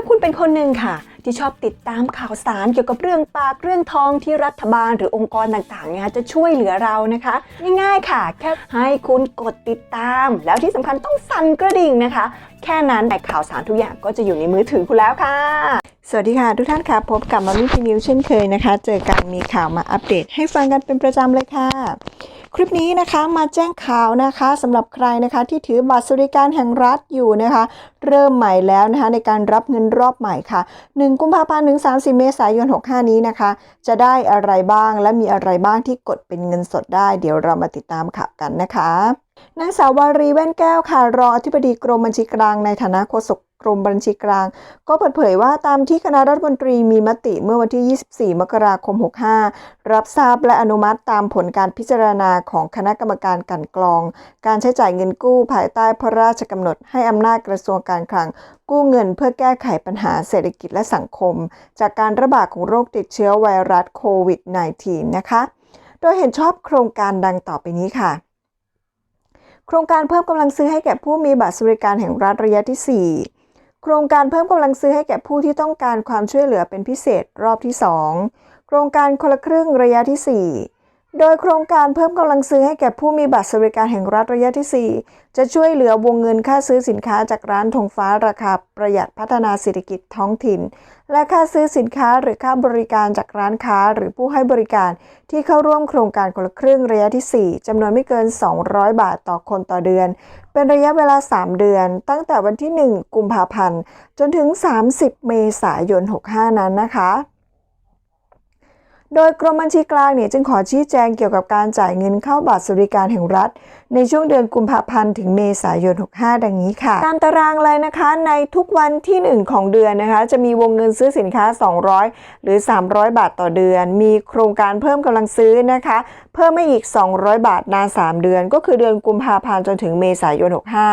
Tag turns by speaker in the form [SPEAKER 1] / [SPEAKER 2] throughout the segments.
[SPEAKER 1] าคุณเป็นคนหนึ่งค่ะ ที่ชอบติดตามข่าวสารเกี่ยวกับเรื่องปากเรื่องทองที่รัฐบาลหรือองค์กรต่างๆเนี่ยจะช่วยเหลือเรานะคะ ง่ายๆค่ะ แค่ให้คุณกดติดตาม แล้วที่สำคัญต้องสั่นกระดิ่งนะคะ แค่นั้นแต่ข่าวสารทุกอย่างก็จะอยู่ในมือถือคุณแล้วค่ะ สวัสดีค่ะทุกท่านค่ะ พบกับมามิพีนิวเช่นเคยนะคะ เจอกันมีข่าวมาอัปเดตให้ฟังกันเป็นประจำเลยค่ะ คลิปนี้นะคะมาแจ้งข่าวนะคะสำหรับใครนะคะที่ถือบัตรสวัสดิการแห่งรัฐอยู่นะคะ เริ่มใหม่แล้วนะคะในการรับเงินรอบใหม่ค่ะ 1 กุมภาพันธ์ถึง 30 เมษายน 65 นี้นะคะ จะได้อะไรบ้างและมีอะไรบ้างที่กดเป็นเงินสดได้ เดี๋ยวเรามาติดตามข่าวกันนะคะนางสาววารีแว่นแก้วค่ะรองอธิบดีกรมบัญชีกลางในฐานะโฆษก กรมบัญชีกลาง ก็เปิดเผยว่าตามที่คณะรัฐมนตรีมีมติเมื่อวันที่ 24 มกราคม 65 รับทราบและอนุมัติตามผลการพิจารณาของคณะกรรมการกันกรอง การใช้จ่ายเงินกู้ภายใต้พระราชกำหนดให้อำนาจกระทรวงการคลัง กู้เงินเพื่อแก้ไขปัญหาเศรษฐกิจและสังคม จากการระบาดของโรคติดเชื้อไวรัสโควิด -19 นะคะ โดยเห็นชอบโครงการดังต่อไปนี้ค่ะโครงการเพิ่มกำลังซื้อให้แก่ผู้มีบัตรสวัสดิการแห่งรัฐระยะที่ 4 โครงการเพิ่มกำลังซื้อให้แก่ผู้ที่ต้องการความช่วยเหลือเป็นพิเศษรอบที่ 2 โครงการคนละครึ่งระยะที่ 4 โดยโครงการเพิ่มกำลังซื้อให้แก่ผู้มีบัตรสวัสดิการแห่งรัฐระยะที่ 4 จะช่วยเหลือวงเงินค่าซื้อสินค้าจากร้านธงฟ้าราคาประหยัดพัฒนาเศรษฐกิจท้องถิ่น และค่าซื้อสินค้าหรือค่าบริการจากร้านค้าหรือผู้ให้บริการที่เข้าร่วมโครงการคนละครึ่งระยะที่ 4 จำนวนไม่เกิน 200 บาทต่อคนต่อเดือน เป็นระยะเวลา 3 เดือน ตั้งแต่วันที่ 1 กุมภาพันธ์ จนถึง 30 เมษายน 65 นั้นนะคะ โดยกรมบัญชีกลางเนี่ยจึงขอชี้แจงเกี่ยวกับการจ่ายเงินเข้าบัตรสวัสดิการแห่งรัฐ ในช่วงเดือนกุมภาพันธ์ถึงเมษายน 65 ดังนี้ค่ะ ตามตารางเลยนะคะในทุกวันที่ 1 ของเดือนนะคะจะมีวงเงินซื้อสินค้า 200 หรือ 300 บาทต่อเดือน มีโครงการเพิ่มกำลังซื้อนะคะ เพิ่มไม่อีก 200 บาทนาน 3 เดือน ก็คือเดือนกุมภาพันธ์จนถึงเมษายน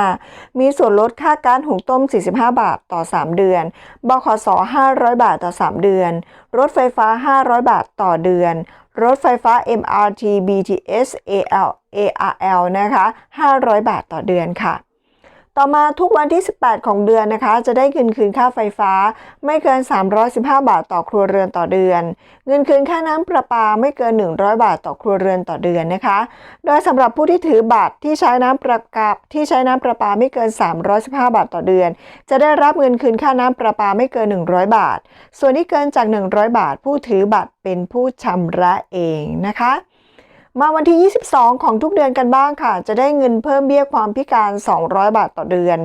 [SPEAKER 1] 65 มีส่วนลดค่าการหุงต้ม 45 บาทต่อ 3 เดือนบขส500 บาทต่อ 3 เดือน รถไฟฟ้า 500 บาทต่อเดือน รถไฟฟ้า MRT BTS AL ARL นะคะ 500 บาทต่อเดือนค่ะ ต่อมาทุกวันที่ 18 ของเดือนนะคะ จะได้เงินคืนค่าไฟฟ้า ไม่เกิน 315 บาทต่อครัวเรือนต่อเดือน เงินคืนค่าน้ำประปาไม่เกิน 100 บาทต่อครัวเรือนต่อเดือนนะคะ โดยสำหรับผู้ที่ถือบัตรที่ใช้น้ำประกับที่ใช้น้ำประปาไม่เกิน 315 บาทต่อเดือน จะได้รับเงินคืนค่าน้ำประปาไม่เกิน 100 บาท ส่วนที่เกินจาก 100 บาท ผู้ถือบัตรเป็นผู้ชำระเองนะคะ มาวันที่ 22 ของทุกเดือนกันบ้างค่ะ จะได้เงินเพิ่มเบี้ยความพิการ 200 บาทต่อเดือน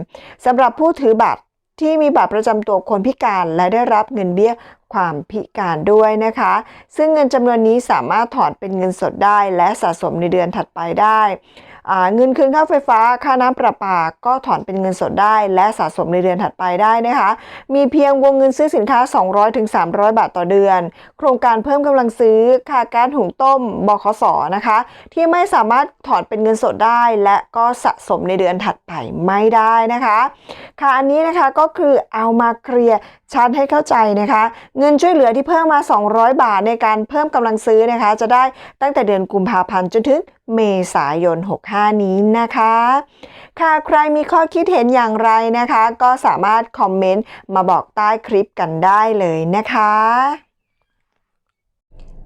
[SPEAKER 1] สำหรับผู้ถือบัตรที่มีบัตรประจำตัวคนพิการและได้รับเงินเบี้ยความพิการด้วยนะคะ ซึ่งเงินจำนวนนี้สามารถถอนเป็นเงินสดได้ และสะสมในเดือนถัดไปได้ เงินคืนค่าไฟฟ้า ค่าน้ำประปา ก็ถอนเป็นเงินสดได้ และสะสมในเดือนถัดไปได้นะคะ มีเพียงวงเงินซื้อสินค้า 200-300 บาทต่อเดือน โครงการเพิ่มกำลังซื้อ ค่าแก๊สหุงต้ม บขสนะคะ ที่ไม่สามารถถอนเป็นเงินสดได้ และก็สะสมในเดือนถัดไปไม่ได้นะคะ ค่ะ อันนี้นะคะก็คือเอามาเคลียร์ชัดให้เข้าใจนะคะ เงินช่วยเหลือที่เพิ่มมา 200 บาทในการเพิ่มกำลังซื้อนะคะ จะได้ตั้งแต่เดือนกุมภาพันธ์จนถึง เมษายน 65 นี้นะคะ ค่ะใครมีข้อคิดเห็นอย่างไรนะคะ ก็สามารถคอมเมนต์มาบอกใต้คลิปกันได้เลยนะคะ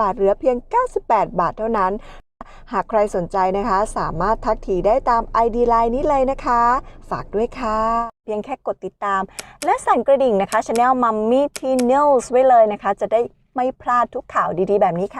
[SPEAKER 1] บาทเหลือเพียง 98 บาทเท่านั้น หากใครสนใจนะคะ สามารถทักทีได้ตาม ID Line นี้เลยนะคะ ฝากด้วยค่ะ เพียงแค่กดติดตาม และสั่นกระดิ่งนะคะช anel Mummy t news ไว้เลยนะคะ จะได้ไม่พลาดทุกข่าวดีๆ แบบนี้ค่ะ